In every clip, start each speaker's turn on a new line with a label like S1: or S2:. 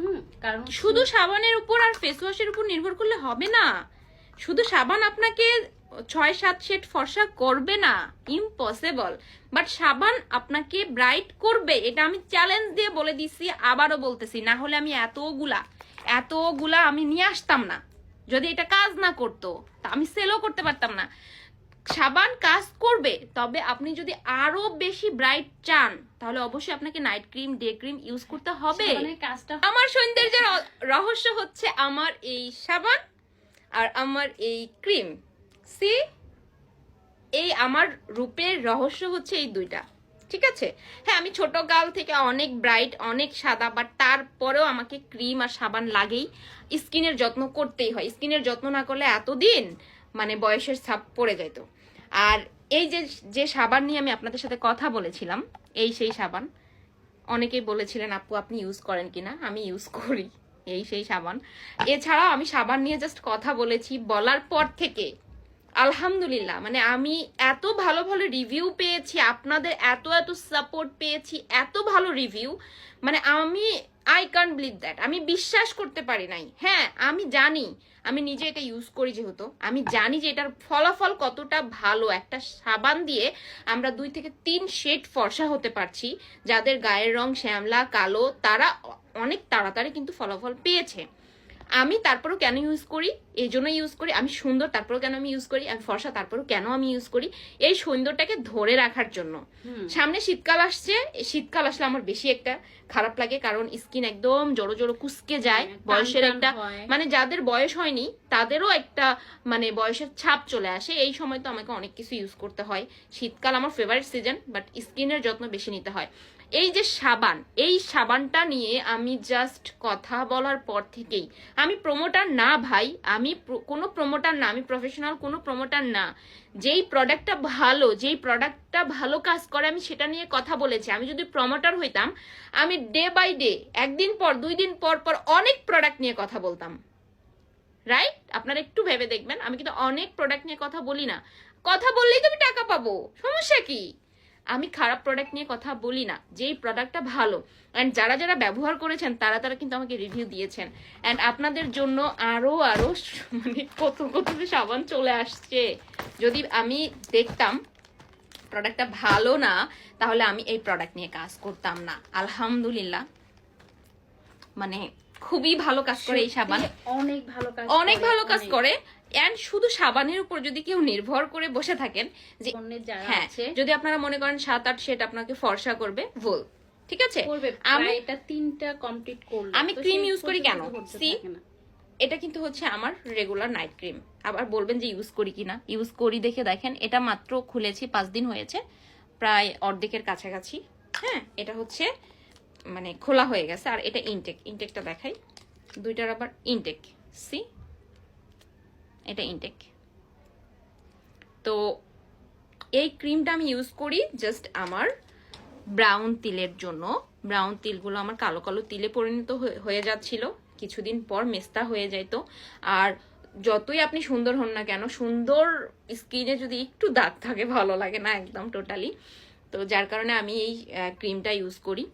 S1: হুম কারণ
S2: শুধু সাবানের উপর আর ফেস ওয়াশের উপর নির্ভর করলে হবে না। শুধু সাবান আপনাকে ছয়, সাত শেড ফর্সা করবে না। ইম্পসিবল বাট সাবান আপনাকে ব্রাইট করবে। এটা আমি চ্যালেঞ্জ দিয়ে বলে দিচ্ছি আবারও বলতেছি। না হলে আমি এতগুলা এতগুলা আমি নিয়ে আসতাম না। যদি এটা কাজ না করতো, তা আমি সেলও করতে পারতাম না। সাবান কাজ করবে তবে আপনি যদি আরও বেশি ব্রাইট চান তাহলে অবশ্যই আপনাকে night cream day cream use করতে হবে। আমার সৌন্দর্যের রহস্য হচ্ছে আমার এই সাবান আর আমার এই ক্রিম। সি এই আমার রূপের রহস্য হচ্ছে এই দুইটা। ঠিক আছে? হ্যাঁ আমি ছোট গাল থেকে অনেক ব্রাইট অনেক সাদা বাট তারপরেও আমাকে ক্রিম আর সাবান লাগেই। স্কিনের যত্ন করতেই হয়। স্কিনের যত্ন না করলে এতদিন মানে বয়সের ছাপ পড়ে যেত। আর এই যে যে সাবান নিয়ে আমি আপনাদের সাথে কথা বলেছিলাম, এই সেই সাবান, অনেকেই বলেছিলেন, আপু, আপনি ইউজ করেন কিনা আমি ইউজ করি, এই সেই সাবান। এছাড়াও আমি সাবান নিয়ে জাস্ট কথা বলেছি, বলার পর থেকে আলহামদুলিল্লাহ মানে আমি এত ভালো ভালো রিভিউ পেয়েছি, আপনাদের এত এত সাপোর্ট পেয়েছি, এত ভালো রিভিউ মানে আমি আই কান্ট বিলিভ দ্যাট আমি বিশ্বাস করতে পারি নাই। হ্যাঁ আমি জানি, আমি নিজে এটা ইউজ করি যেহেতু, আমি জানি যে এটার ফলাফল কতটা ভালো, একটা সাবান দিয়ে আমরা দুই থেকে তিন শেড ফর্সা হতে পারছি, যাদের গায়ের রং শ্যামলা, কালো, তারা অনেক তাড়াতাড়ি কিন্তু ফলাফল পেয়েছে। আমি তারপরও কেন ইউজ করি? এই জন্য ইউজ করি। আমি সুন্দর তারপরেও কেন আমি ইউজ করি? আমি ফর্সা তারপরেও কেন আমি ইউজ করি? এই সৌন্দর্যটাকে ধরে রাখার জন্য। সামনে শীতকাল আসছে। শীতকাল আসলে আমার বেশি একটা খারাপ লাগে কারণ স্কিন একদম জড়ো জড়ো কুসকে যায়।
S1: হ্যাঁ,
S2: বয়সের একটা মানে যাদের বয়স হয়নি তাদেরও একটা মানে বয়সের ছাপ চলে আসে। এই সময় তো আমাকে অনেক কিছু ইউজ করতে হয়। শীতকাল আমার ফেভারিট সিজন বাট স্কিনের যত্ন বেশি নিতে হয়। এই যে সাবান, এই সাবানটা নিয়ে আমি জাস্ট কথা বলার পর থেকেই, আমি প্রমোটার না ভাই, আমি কোনো প্রমোটার না, আমি প্রফেশনাল কোনো প্রমোটার না। যেই প্রোডাক্টটা ভালো, যেই প্রোডাক্টটা ভালো কাজ করে, আমি সেটা নিয়ে কথা বলেছি। আমি যদি প্রমোটার হইতাম, আমি ডে বাই ডে একদিন পর, দুই দিন পর পর অনেক প্রোডাক্ট নিয়ে কথা বলতাম। রাইট আপনারা একটু ভেবে দেখবেন, আমি কিন্তু অনেক প্রোডাক্ট নিয়ে কথা বলি না। কথা বললেই তো আমি টাকা পাবো, সমস্যা কি? আমি খারাপ প্রোডাক্ট নিয়ে কথা বলি না যেই প্রোডাক্টটা ভালো। অ্যান্ড যারা যারা ব্যবহার করেছেন তারা তারা কিন্তু আমাকে রিভিউ দিয়েছেন। অ্যান্ড আপনাদের জন্য আরও আরও মানে কত কত সাবান চলে আসছে। যদি আমি দেখতাম প্রোডাক্টটা ভালো না তাহলে আমি এই প্রোডাক্ট নিয়ে কাজ করতাম না। আলহামদুলিল্লাহ। মানে খুবই ভালো কাজ করে এই সাবান।
S1: অনেক ভালো কাজ
S2: অনেক ভালো কাজ করে। এন্ড শুধু সাবানের উপর যদি কেউ নির্ভর করে বসে থাকেন যে হ্যাঁ
S1: আছে।
S2: যদি আপনারা মনে করেন সাত আট সেট আপনাকে ফর্সা করবে ভুল। ঠিক আছে? আমি
S1: এটা তিনটা কমপ্লিট করল।
S2: আমি
S1: সেই
S2: use করি কেন?
S1: না।
S2: এটা কিন্তু হচ্ছে আমার রেগুলার নাইট ক্রিম আবার বলবেন যে ইউজ করি কিনা? ইউজ করি দেখে দেখেন এটা মাত্র খুলেছি পাঁচ দিন হয়েছে প্রায় অর্ধেকের কাছাকাছি। হ্যাঁ এটা হচ্ছে মানে খোলা হয়ে গেছে। আর এটা ইনটেক ইনটেকটা দেখাই। দুইটার আবার ইনটেক সি এটা ইনটেক তো এই ক্রিমটা আমি ইউজ করি জাস্ট আমার ব্রাউন তিলের জন্য। ব্রাউন তিলগুলো আমার কালো কালো তিলে পরিণত হয়ে- যাচ্ছিল। কিছুদিন পর মেস্তা হয়ে যাইতো। আর যতই আপনি সুন্দর হন না কেন, সুন্দর স্কিনে যদি একটু দাগ থাকে, ভালো লাগে না একদম টোটালি তো যার কারণে আমি এই ক্রিমটা ইউজ করি।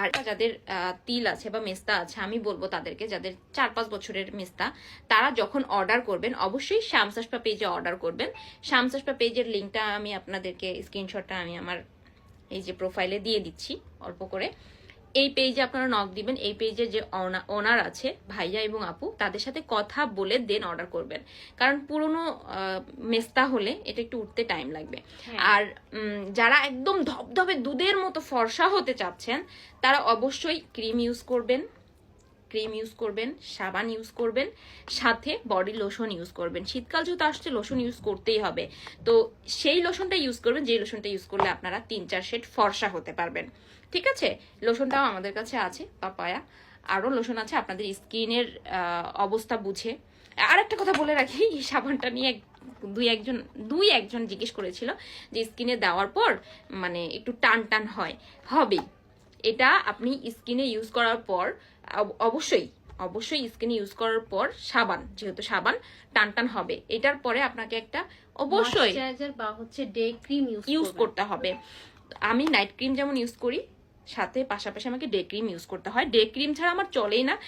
S2: আর যাদের তিল আছে বা মেস্তা আছে, আমি বলব তাদেরকে, যাদের চার পাঁচ বছরের মেস্তা, তারা যখন অর্ডার করবেন, অবশ্যই শামসাসপা পেজে অর্ডার করবেন। শামসাসপা পেজের লিঙ্কটা আমি আপনাদেরকে স্ক্রিনশটটা আমি আমার এই যে প্রোফাইলে দিয়ে দিচ্ছি, অল্প করে। এই পেজে আপনারা নক দিবেন। এই পেজে যে ওনার আছে ভাইয়া এবং আপু তাদের সাথে কথা বলে দেন অর্ডার করবেন। কারণ পুরনো মেস্তা হলে এটা একটু উঠতে টাইম লাগবে।
S1: হ্যাঁ।
S2: আর যারা একদম ধবধবে দুধের মতো ফর্সা হতে চাচ্ছেন তারা অবশ্যই ক্রিম ইউজ করবেন। ক্রিম ইউজ করবেন, সাবান ইউজ করবেন, সাথে বডি লোশন ইউজ করবেন। শীতকাল যেহেতু আসছে, লোশন ইউজ করতেই হবে। তো সেই লোশনটা ইউজ করবেন যে লোশনটা ইউজ করলে আপনারা তিন চার শেড ফর্সা হতে পারবেন। ঠিক আছে? লোশনটাও আমাদের কাছে আছে, পাপায়া। আরও লোশন আছে, আপনাদের স্কিনের অবস্থা বুঝে। আর একটা কথা বলে রাখি, এই সাবানটা নিয়ে দুই একজন দুই একজন জিজ্ঞেস করেছিল যে স্কিনে দেওয়ার পর মানে একটু টান টান হয়। হবেই। এটা আপনি স্কিনে ইউজ করার পর অব- অবশ্যই অবশ্যই স্কিনে ইউজ করার পর সাবান যেহেতু সাবান টান টান হবে। এটার পরে আপনাকে একটা অবশ্যই
S1: বা হচ্ছে ডে ক্রিম
S2: ইউজ করতে হবে। আমি নাইট ক্রিম যেমন ইউজ করি সাথে পাশাপাশি আমাকে ডে ক্রিম ইউজ করতে হয়। ডে ক্রিম ছাড়া আমার চলেই না।